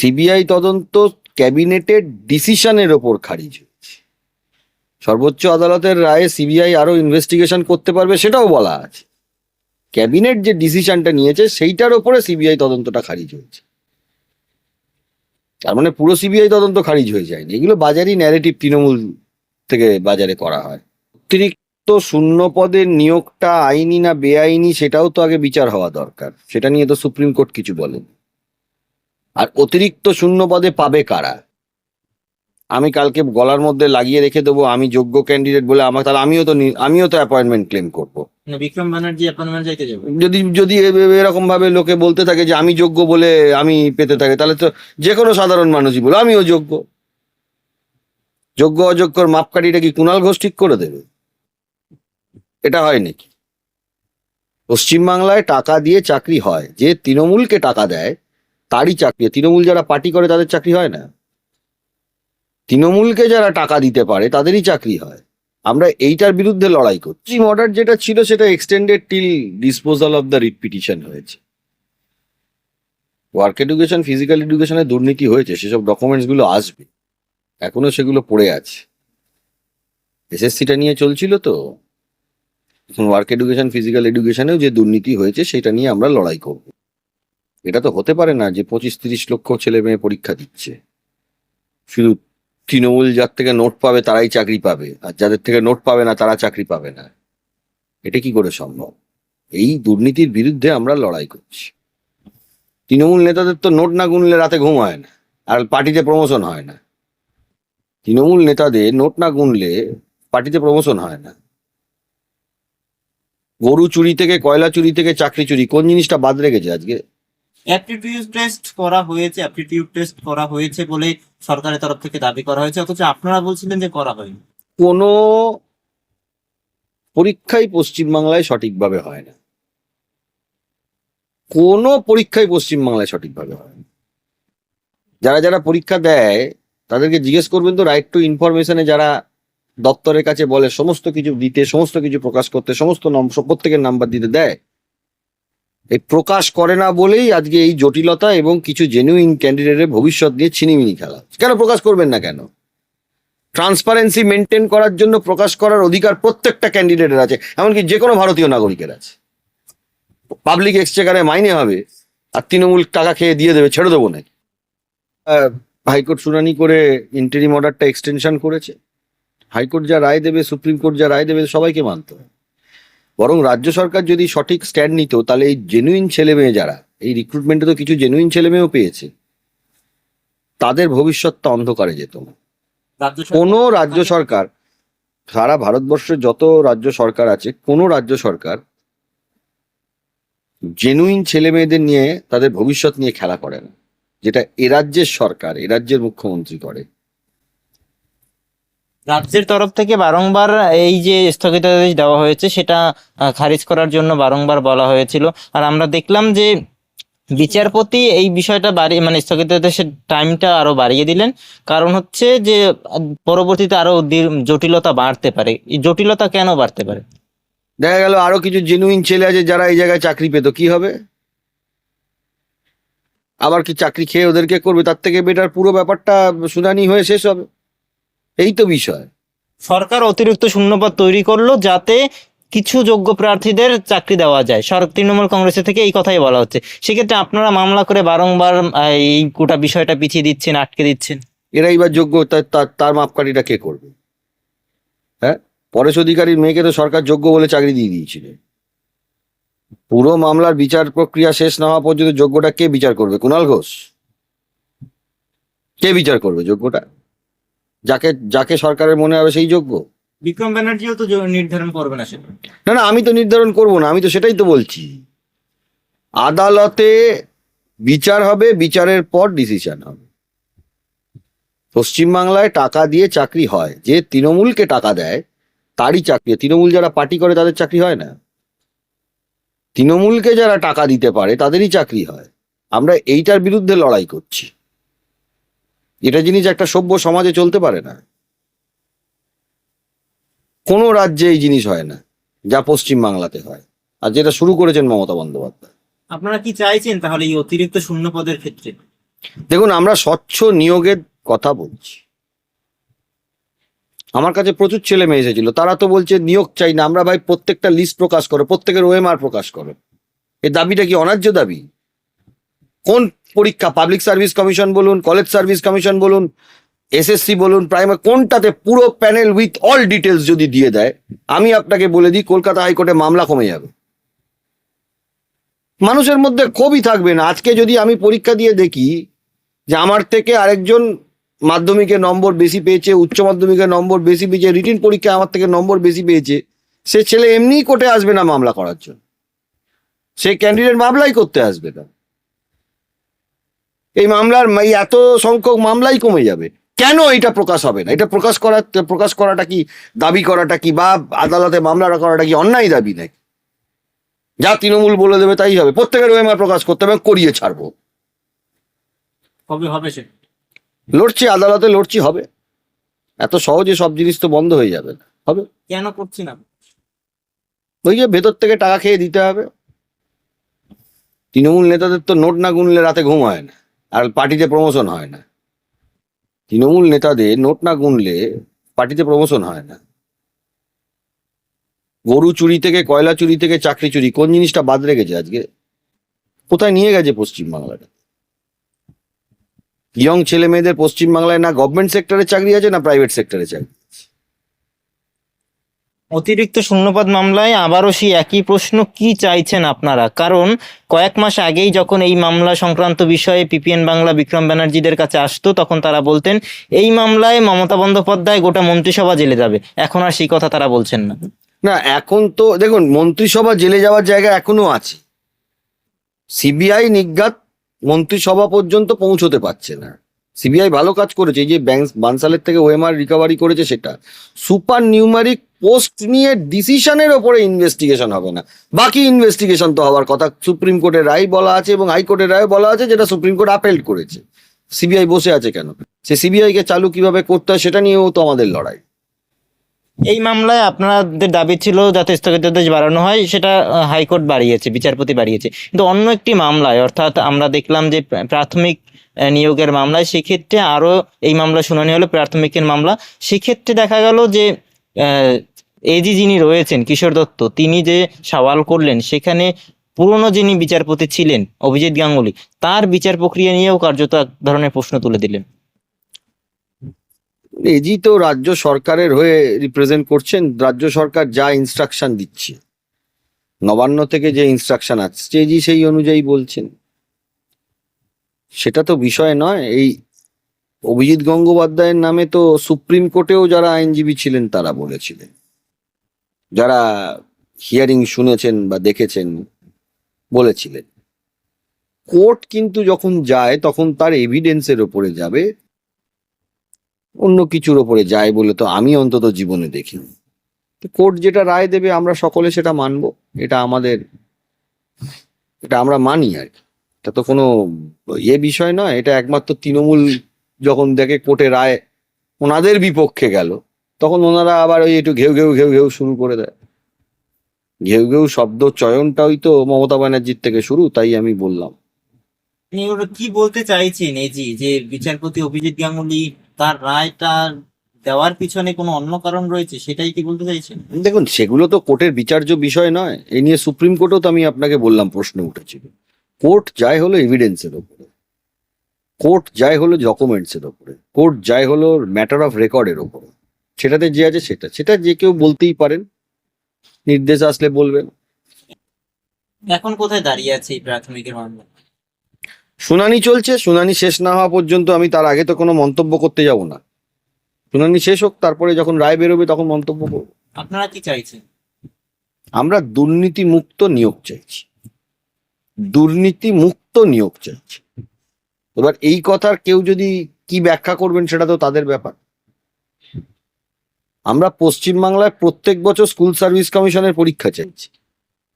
CBI তদন্ত ক্যাবিনেটের ডিসিশনের ওপর খারিজ হয়েছে। সর্বোচ্চ আদালতের রায়ে সিবিআই আরও ইনভেস্টিগেশন করতে পারবে সেটাও বলা আছে। ক্যাবিনেট যে ডিসিশনটা নিয়েছে সেইটার ওপরে সিবিআই তদন্তটা খারিজ হয়েছে। তার মানে পুরো সিবিআই তদন্ত খারিজ হয়ে যায়নি। এগুলো বাজারই ন্যারেটিভ তৃণমূল থেকে বাজারে করা হয়। অতিরিক্ত শূন্য পদের নিয়োগটা আইনি না বেআইনি সেটাও তো আগে বিচার হওয়া দরকার। সেটা নিয়ে তো সুপ্রিম কোর্ট কিছু বলেন। আর অতিরিক্ত শূন্য পদে পাবে কারা? আমি কালকে গলার মধ্যে লাগিয়ে রেখে দেবো আমি যোগ্য ক্যান্ডিডেট বলে আমার তাহলে আমিও তো আমিও তো অ্যাপয়েন্টমেন্ট ক্লেম করব। বিক্রম ব্যানার্জি অ্যাপয়েন্টমেন্ট চাইতে যাবে। যদি যদি এরকম ভাবে লোকে বলতে থাকে যে আমি যোগ্য বলে আমি পেতে থাকে তাহলে তো যে কোনো সাধারণ মানুষই বলে আমিও যোগ্য। যোগ্য অযোগ্যর মাপকাঠিটা কি কুণাল ঘোষ ঠিক করে দেবে? এটা হয় নাকি? পশ্চিমবাংলায় টাকা দিয়ে চাকরি হয় যে তৃণমূলকে টাকা দেয় তারই চাকরি। তৃণমূল যারা পার্টি করে, তাদের চাকরি হয় না। তৃণমূলকে যারা টাকা দিতে পারে, তাদেরই চাকরি হয়। আমরা এইটার বিরুদ্ধে লড়াই করছি। অর্ডার যেটা ছিল, সেটা extended till disposal of the writ petition হয়েছে। ওয়ার্ক এডুকেশন ফিজিক্যাল এডুকেশনে দুর্নীতি হয়েছে, সেসব ডকুমেন্টসগুলো আসবে। এখনও সেগুলো পড়ে আছে। এসএসসিটা নিয়ে চলছিল তো। এখন ওয়ার্ক এডুকেশন ফিজিক্যাল এডুকেশনেও যে দুর্নীতি হয়েছে, সেটা নিয়ে আমরা লড়াই করব। এটা তো হতে পারে না যে পঁচিশ তিরিশ লক্ষ ছেলে মেয়ে পরীক্ষা দিচ্ছে। শুধু তৃণমূল যার থেকে নোট পাবে তারাই চাকরি পাবে, আর যাদের থেকে নোট পাবে না তারা চাকরি পাবে না। এটা কি করে সম্ভব? এই দুর্নীতির বিরুদ্ধে আমরা লড়াই করছি। তৃণমূল নেতাদের তো নোট না গুনলে রাতে ঘুম হয় না, আর পার্টিতে প্রমোশন হয় না। তৃণমূল নেতাদের নোট না গুনলে পার্টিতে প্রমোশন হয় না। গরু চুরি থেকে, কয়লা চুরি থেকে, চাকরি চুরি, কোন জিনিসটা বাদ রেখেছে আজকে? অ্যাপটিটিউড টেস্ট করা হয়েছে অ্যাপটিটিউড টেস্ট করা হয়েছে বলে সরকারের তরফ থেকে দাবি করা হয়েছে। অথচ আপনারা বলছিলেন যে করা হয়নি। কোনো পরীক্ষাই পশ্চিমবাংলায় সঠিকভাবে হয় না। কোনো পরীক্ষাই পশ্চিমবাংলায় সঠিকভাবে হয় যারা যারা পরীক্ষা দেয়, তাদেরকে জিজ্ঞেস করবেন তো রাইট টু ইনফরমেশনে যারা দপ্তরের কাছে বলে, সমস্ত কিছু দিতে, সমস্ত কিছু প্রকাশ করতে, সমস্ত প্রত্যেকের নাম্বার দিতে দেয়। এই প্রকাশ করে না বলেই আজকে এই জটিলতা এবং কিছু জেনুইন ক্যান্ডিডেটের ভবিষ্যৎ নিয়ে ছিনিমিনি খেলা কেন প্রকাশ করবেন না কেন? ট্রান্সপারেন্সি মেনটেন করার জন্য প্রকাশ করার অধিকার প্রত্যেকটা ক্যান্ডিডেটের আছে, এমনকি যে কোনো ভারতীয় নাগরিকের আছে। পাবলিক এক্সচেকারে মাইনে হবে, আর তৃণমূল টাকা খেয়ে দিয়ে দেবে, ছেড়ে দেবো নাকি? হাইকোর্ট শুনানি করে ইন্টারিম অর্ডারটা এক্সটেনশন করেছে। হাইকোর্ট যা রায় দেবে, সুপ্রিম কোর্ট যা রায় দেবে, সবাইকে মানতে হবে। বরং রাজ্য সরকার যদি সঠিক স্ট্যান্ড নিত তাহলে এই জেনুইন ছেলে মেয়ে যারা এই রিক্রুটমেন্টে তো কিছু জেনুইন ছেলে মেয়েও পেয়েছে তাদের ভবিষ্যৎটা অন্ধকারে যেত না। রাজ্য সরকার- কোনো রাজ্য সরকার সারা ভারতবর্ষে যত রাজ্য সরকার আছে কোনো রাজ্য সরকার জেনুইন ছেলে মেয়েদের নিয়ে তাদের ভবিষ্যৎ নিয়ে খেলা করে না যেটা এ রাজ্যের সরকার এ রাজ্যের মুখ্যমন্ত্রী করে। রাজ্যের তরফ থেকে বারংবার এই যে স্থগিতাদেশ দেওয়া হয়েছে, সেটা খারিজ করার জন্য বারংবার বলা হয়েছিল। আর আমরা দেখলাম যে বিচারপতি এই বিষয়টা বাড়িয়ে মানে স্থগিতাদেশের টাইমটা আরও বাড়িয়ে দিলেন। কারণ হচ্ছে যে, পরবর্তীতে আরও জটিলতা বাড়তে পারে। জটিলতা কেন বাড়তে পারে? দেখা গেল আরও কিছু জেনুইন ছেলে আছে যারা এই জায়গায় চাকরি পেত, কি হবে? আবার কি চাকরি খেয়ে ওদেরকে করবে? তার থেকে বেটার পুরো ব্যাপারটা শুনানি হয়ে শেষ হবে। এই তো বিষয়। সরকার অতিরিক্ত শূন্যপদ তৈরি করল যাতে কিছু যোগ্য প্রার্থীদের চাকরি দেওয়া যায়। সরকার তৃণমূল কংগ্রেসের থেকে এই কথাই বলা হচ্ছে। সেক্ষেত্রে আপনারা মামলা করে বারংবার এই গোটা বিষয়টা পিছিয়ে দিচ্ছেন আটকে দিচ্ছেন। এরাই বা যোগ্য তার মাপকাঠিটা কে করবে? হ্যাঁ? পরেশ অধিকারীর মেয়েকে তো সরকার যোগ্য বলে চাকরি দিয়ে দিয়েছিল। পুরো মামলার বিচার প্রক্রিয়া শেষ না হওয়া পর্যন্ত যোগ্যটা কে বিচার করবে? কুণাল ঘোষ। কে বিচার করবে যোগ্যটা? যাকে যাকে সরকারের মনে হবে সেই যোগ্য। বিক্রম ব্যানার্জিও তো নির্ধারণ করবে না সেটা। না না আমি তো নির্ধারণ করব না আমি তো সেটাই তো বলছি। আদালতে বিচার হবে বিচারের পর ডিসিশন হবে। পশ্চিমবাংলায় টাকা দিয়ে চাকরি হয় যে তৃণমূলকে টাকা দেয় তারই চাকরি তৃণমূল যারা পার্টি করে তাদের চাকরি হয় না। তৃণমূলকে যারা টাকা দিতে পারে তাদেরই চাকরি হয়। আমরা এইটার বিরুদ্ধে লড়াই করছি। এটা জিনিস একটা সভ্য সমাজে চলতে পারে না। কোনো রাজ্যে এই জিনিস হয় না যা পশ্চিম বাংলাতে হয়। আর যেটা শুরু করেছেন মমতা বন্দ্যোপাধ্যায়। আপনারা কি চাইছেন তাহলে এই অতিরিক্ত শূন্য পদের ক্ষেত্রে? দেখুন আমরা স্বচ্ছ নিয়োগের কথা বলছি। আমার কাছে প্রচুর ছেলে মেয়ে এসেছিল তারা তো বলছে নিয়োগ চাই না আমরা ভাই প্রত্যেকটা লিস্ট প্রকাশ করো প্রত্যেকের ওএমআর প্রকাশ করো। এই দাবিটা কি অনার্য দাবি? কোন পরীক্ষা? পাবলিক সার্ভিস কমিশন বলুন কলেজ সার্ভিস কমিশন বলুন এসএসসি বলুন প্রাইমারি কোনটাতে পুরো প্যানেল উইথ অল ডিটেলস যদি দিয়ে দেয়, আমি আপনাকে বলে দিই, কলকাতা হাইকোর্টে মামলা কমে যাবে। মানুষের মধ্যে ক্ষোভই থাকবে না। আজকে যদি আমি পরীক্ষা দিয়ে দেখি যে আমার থেকে আরেকজন মাধ্যমিকের নম্বর বেশি পেয়েছে, উচ্চ মাধ্যমিকের নম্বর বেশি পেয়েছে রিটিন পরীক্ষায় আমার থেকে নম্বর বেশি পেয়েছে, সে ছেলে এমনিই কোর্টে আসবে না মামলা করার জন্য। সে ক্যান্ডিডেট মামলাই করতে আসবে না। এই মামলার এই এত সংখ্যক মামলাই কমে যাবে। কেন এটা প্রকাশ হবে না? এটা প্রকাশ করা প্রকাশ করাটা কি দাবি করাটা কি বা আদালতে মামলা করাটা কি অন্যায় দাবি নাকি? যা তৃণমূল বলে দেবে তাই হবে। প্রত্যেকের ওএমআর প্রকাশ করতে হবে করিয়ে ছাড়বো। কবে হবে সে? লড়ছি আদালতে লড়ছি হবে। এত সহজে সব জিনিস তো বন্ধ হয়ে যাবে। না হবে। কেন করছি না? ওই যে ভেতর থেকে টাকা খেয়ে দিতে হবে। তৃণমূল নেতাদের তো নোট না গুনলে রাতে ঘুম হয় না। আর পার্টিতে প্রমোশন হয় না। তৃণমূল নেতাদের নোট না গুনলে পার্টিতে প্রমোশন হয় না। গরু চুরি থেকে, কয়লা চুরি থেকে চাকরি চুরি, কোন জিনিসটা বাদ রেখেছে আজকে? কোথায় নিয়ে গেছে পশ্চিমবাংলাটা? ইয়ং ছেলে মেয়েদের পশ্চিমবাংলায় না গভর্নমেন্ট সেক্টরে চাকরি আছে না প্রাইভেট সেক্টরে চাকরি? অতিরিক্ত শূন্যপদ মামলায় আবারও সেই একই প্রশ্ন কি চাইছেন আপনারা? কারণ কয়েক মাস আগেই যখন এই মামলা সংক্রান্ত বিষয়ে পিপিএন বাংলা বিক্রম ব্যানার্জিদের কাছে আসতো, তখন তারা বলতেন, এই মামলায় মমতা বন্দ্যোপাধ্যায় গোটা মন্ত্রিসভা জেলে যাবে। এখন আর সেই কথা তারা বলছেন না। না, এখন তো দেখুন, মন্ত্রিসভা জেলে যাওয়ার জায়গা এখনও আছে। সিবিআই নিজ্ঞাত মন্ত্রিসভা পর্যন্ত পৌঁছতে পারছে না। সিবিআই ভালো কাজ করেছে যে ব্যাংক বানসালের থেকে ওএমআর রিকভারি করেছে সেটা। সুপার নিউমারিক পোস্ট নিয়ে ডিসিশনের ওপরে ইনভেস্টিগেশন হবে না। বাকি ইনভেস্টিগেশন তো হওয়ার কথা। সুপ্রিম কোর্টের রায় বলা আছে এবং হাইকোর্টের রায় বলা আছে যেটা সুপ্রিম কোর্ট আপেল করেছে। সিবিআই বসে আছে কেন? সে সিবিআইকে চালু কীভাবে করতে হয় সেটা নিয়েও তো আমাদের লড়াই। এই মামলায় আপনাদের দাবি ছিল যাতে স্থগিতাদেশ বাড়ানো হয়, সেটা হাইকোর্ট বাড়িয়েছে, বিচারপতি বাড়িয়েছে। কিন্তু অন্য একটি মামলায়, অর্থাৎ আমরা দেখলাম যে প্রাথমিক নিয়োগের মামলায়, সেক্ষেত্রে আরও এই মামলা শুনানি হলো প্রাথমিকের মামলা। সেক্ষেত্রে দেখা গেল যে এজি যিনি রয়েছেন, কিশোর দত্ত, তিনি যে সওয়াল করলেন, সেখানে পুরনো যিনি বিচারপতি ছিলেন, অভিজিৎ গাঙ্গুলি, তার বিচার প্রক্রিয়া নিয়েও কার্যত এক ধরনের প্রশ্ন তুলে দিলেন। এজি তো রাজ্য সরকারের হয়ে রিপ্রেজেন্ট করছেন, রাজ্য সরকার যা ইনস্ট্রাকশন দিচ্ছে। নবান্ন থেকে যে ইনস্ট্রাকশন আসছে এজি সেই অনুযায়ী বলছেন। সেটা তো বিষয় নয়, এই অভিজিৎ গঙ্গোপাধ্যায়ের নামে তো সুপ্রিম কোর্টেও যারা আইনজীবী ছিলেন, তারা বলেছিলেন। যারা হিয়ারিং শুনেছেন বা দেখেছেন, বলেছিলেন। কোর্ট কিন্তু যখন যায়, তখন তার এভিডেন্সের ওপরে যাবে। অন্য কিছুর ওপরে যায় বলে তো আমি অন্তত জীবনে দেখিনি। কোর্ট যেটা রায় দেবে, আমরা সকলে সেটা মানবো। এটা আমাদের, এটা আমরা মানি আর কি। এটা তো কোনো ইয়ে বিষয় নয়, এটা একমাত্র তৃণমূল যখন দেখে কোর্টে রায় ওনাদের বিপক্ষে গেল, তখন ওনারা আবার ওই একটু ঘেউ ঘেউ ঘেউ ঘেউ শুরু করে দেয়। ঘেউ ঘেউ শব্দ চয়নটাই তো মমতা ব্যানার্জির থেকে শুরু, তাই আমি বললাম। কি বলতে চাইছেন এজি যে বিচারপতি অভিজিৎ গাঙ্গুলি তার রায়টা দেওয়ার পিছনে কোনো অন্য কারণ রয়েছে সেটাই কি বলতে চাইছেন? দেখুন সেগুলো তো কোর্টের বিচার্য বিষয় নয়। এ নিয়ে সুপ্রিম কোর্টেও তো আমি আপনাকে বললাম প্রশ্ন উঠেছিল কোর্ট যাই হলো এভিডেন্সের ওপরে। কোর্ট যাই হলো ডকুমেন্টসের ওপরে। কোর্ট যাই হলো ম্যাটার অফ রেকর্ডের ওপরে। সেটাতে যে আছে সেটা সেটা যে কেউ বলতেই পারেন। নির্দেশ আসলে বলবেন। এখন কোথায় দাঁড়িয়ে আছে এই প্রাথমিকের মামলা শুনানি চলছে শুনানি শেষ না হওয়া পর্যন্ত আমি তার আগে তো কোনো মন্তব্য করতে যাব না। শুনানি শেষ হোক তারপরে যখন রায় বেরোবে তখন মন্তব্য করব। আপনারা কি চাইছেন? আমরা দুর্নীতি মুক্ত নিয়োগ চাইছি। দুর্নীতি মুক্ত নিয়োগ চাইছি। এবার এই কথার কেউ যদি কি ব্যাখ্যা করবেন সেটা তো তাদের ব্যাপার। আমরা পশ্চিমবাংলায় প্রত্যেক বছর স্কুল সার্ভিস কমিশনের পরীক্ষা চাইছি।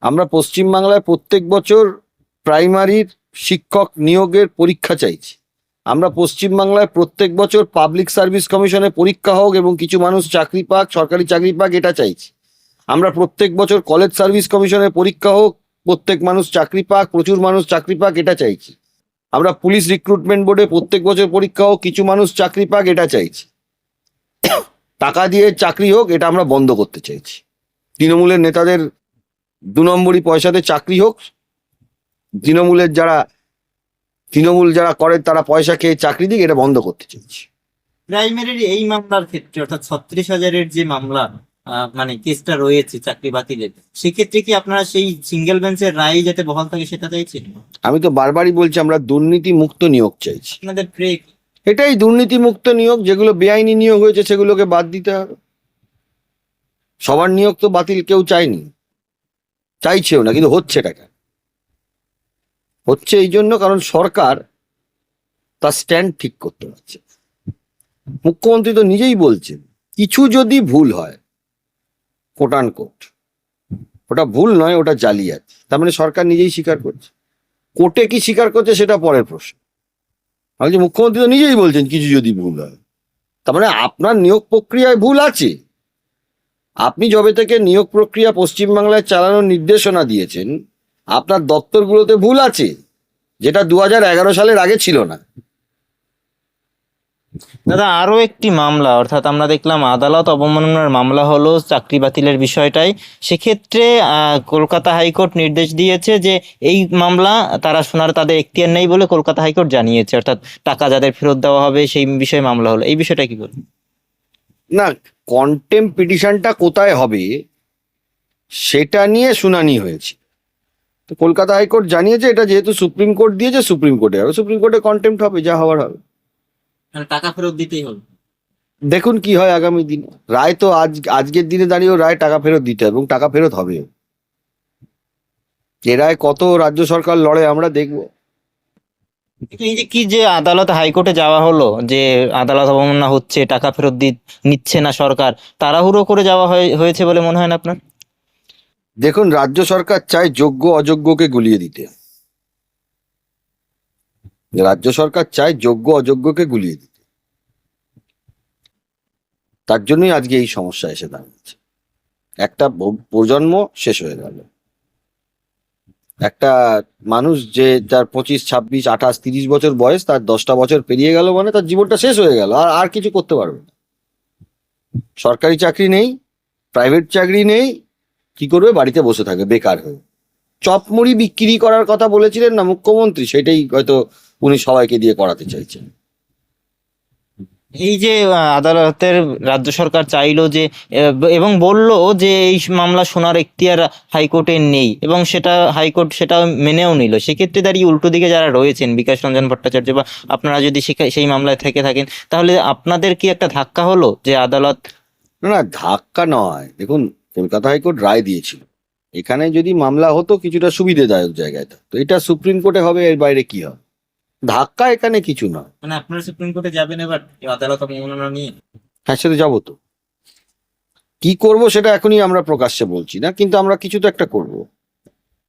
আমরা পশ্চিমবাংলায় প্রত্যেক বছর প্রাইমারির শিক্ষক নিয়োগের পরীক্ষা চাইছি। আমরা পশ্চিমবাংলায় প্রত্যেক বছর পাবলিক সার্ভিস কমিশনের পরীক্ষা হোক এবং কিছু মানুষ চাকরি পাক, সরকারি চাকরি পাক, এটা চাইছি। আমরা প্রত্যেক বছর কলেজ সার্ভিস কমিশনের পরীক্ষা হোক, প্রত্যেক মানুষ চাকরি পাক, প্রচুর মানুষ চাকরি পাক, এটা চাইছি। আমরা পুলিশ রিক্রুটমেন্ট বোর্ডে প্রত্যেক বছর পরীক্ষা হোক, কিছু মানুষ চাকরি পাক, এটা চাইছি। টাকা দিয়ে চাকরি হোক, এটা আমরা বন্ধ করতে চাইছি। তৃণমূলের নেতাদের দু নম্বরই পয়সাতে চাকরি হোক তৃণমূলের যারা তৃণমূল যারা করে তারা পয়সা খেয়ে চাকরি দিক এটা বন্ধ করতে চাইছি। প্রাইমারির এই মামলার ক্ষেত্রে অর্থাৎ ছত্রিশ হাজারের যে মামলা মানে কেসটা রয়েছে চাকরি বাতিলের সেক্ষেত্রে কি আপনারা সেই সিঙ্গেল বেঞ্চের রায় যাতে বহাল থাকে সেটা চাইছেন? আমি তো বারবারই বলছি আমরা দুর্নীতি মুক্ত নিয়োগ চাইছি। আপনাদের প্রে এটাই দুর্নীতি মুক্ত নিয়োগ যেগুলো বেআইনি নিয়োগ হয়েছে সেগুলোকে বাদ দিতে হবে। সবার নিয়োগ তো বাতিল কেউ চায়নি। চাইছেও না কিন্তু হচ্ছে টাকা হচ্ছে এই জন্য কারণ সরকার তার স্ট্যান্ড ঠিক করতে পারছে মুখ্যমন্ত্রী তো নিজেই বলছেন কিছু যদি ভুল হয় কোটান কোট ওটা ভুল নয় ওটা জালিয়াতি। তার মানে সরকার নিজেই স্বীকার করছে। কোর্টে কি স্বীকার করছে সেটা পরের প্রশ্ন। বলছি, মুখ্যমন্ত্রী তো নিজেই বলছেন কিছু যদি ভুল হয়। তার মানে আপনার নিয়োগ প্রক্রিয়ায় ভুল আছে। আপনি যবে থেকে নিয়োগ প্রক্রিয়া পশ্চিমবাংলায় চালানোর নির্দেশনা দিয়েছেন আপনার দপ্তরগুলোতে ভুল আছে যেটা দু হাজার এগারো সালের আগে ছিল না। দাদা আরও একটি মামলা অর্থাৎ আমরা দেখলাম আদালত অবমাননার মামলা হলো চাকরি বাতিলের বিষয়টাই। সেক্ষেত্রে কলকাতা হাইকোর্ট নির্দেশ দিয়েছে যে এই মামলা তারা শোনার তাদের এখতিয়ার নেই বলে কলকাতা হাইকোর্ট জানিয়েছে। অর্থাৎ টাকা যাদের ফেরত দেওয়া হবে সেই বিষয়ে মামলা হলো। এই বিষয়টা কি বলবেন না কন্টেম পিটিশনটা কোথায় হবে সেটা নিয়ে শুনানি হয়েছে। তো কলকাতা হাইকোর্ট জানিয়েছে এটা যেহেতু সুপ্রিম কোর্ট দিয়েছে সুপ্রিম কোর্টে হবে। সুপ্রিম কোর্টে কন্টেম্প হবে যা হওয়ার হবে। মানে টাকা ফেরত দিতেই হবে। দেখুন কি হয় আগামী দিন। রায় তো আজ আজকের দিনে দাঁড়িয়েও রায় টাকা ফেরত দিতে হবে এবং টাকা ফেরত হবে। এ রায় কত রাজ্য সরকার লড়ে আমরা দেখব। এই যে কি যে আদালত হাইকোর্টে যাওয়া হলো যে আদালত অবমাননা হচ্ছে টাকা ফেরত দি নিচ্ছে না সরকার তাড়াহুড়ো করে যাওয়া হয়ে- হয়েছে বলে মনে হয় না আপনার? দেখুন, রাজ্য সরকার চায় যোগ্য অযোগ্যকে গুলিয়ে দিতে। রাজ্য সরকার চায় যোগ্য অযোগ্যকে গুলিয়ে দিতে। তার জন্যই আজকে এই সমস্যা এসে দাঁড়িয়েছে একটা প্রজন্ম শেষ হয়ে গেল। একটা মানুষ যে যার পঁচিশ, ছাব্বিশ, আঠাশ, তিরিশ বছর বয়স, তার দশটা বছর পেরিয়ে গেল মানে তার জীবনটা শেষ হয়ে গেল। আর আর কিছু করতে পারবে না। সরকারি চাকরি নেই, প্রাইভেট চাকরি নেই কি করবে? বাড়িতে বসে থাকবে বেকার হয়ে। চপ মুড়ি বিক্রি করার কথা বলেছিলেন না মুখ্যমন্ত্রী? সেটাই হয়তো উনি সবাইকে দিয়ে করাতে চাইছেন। এই যে আদালতের রাজ্য সরকার চাইলো যে এবং বলল যে এই মামলা শোনার এখতিয়ার হাইকোর্টের নেই এবং সেটা হাইকোর্ট সেটা মেনেও নিল। সেক্ষেত্রে দাঁড়িয়ে উল্টো দিকে যারা রয়েছেন বিকাশ রঞ্জন ভট্টাচার্য বা আপনারা যদি সেই মামলায় থেকে থাকেন তাহলে আপনাদের কি একটা ধাক্কা হলো যে আদালত না ধাক্কা নয়। দেখুন কলকাতা হাইকোর্ট রায় দিয়েছিল। এখানে যদি মামলা হতো কিছুটা সুবিধাদায়ক জায়গায় তো। এটা সুপ্রিম কোর্টে হবে এর বাইরে কি হবে? ধাক্কা এখানে কিছু না। মানে আপনারা সুপ্রিম কোর্টে যাবেন এবার? এই আদালত অবমাননা নিয়ে? হ্যাঁ সেটা যাব তো। কি করব সেটা এখনই আমরা প্রকাশ্যে বলছি না কিন্তু আমরা কিছু তো একটা করব।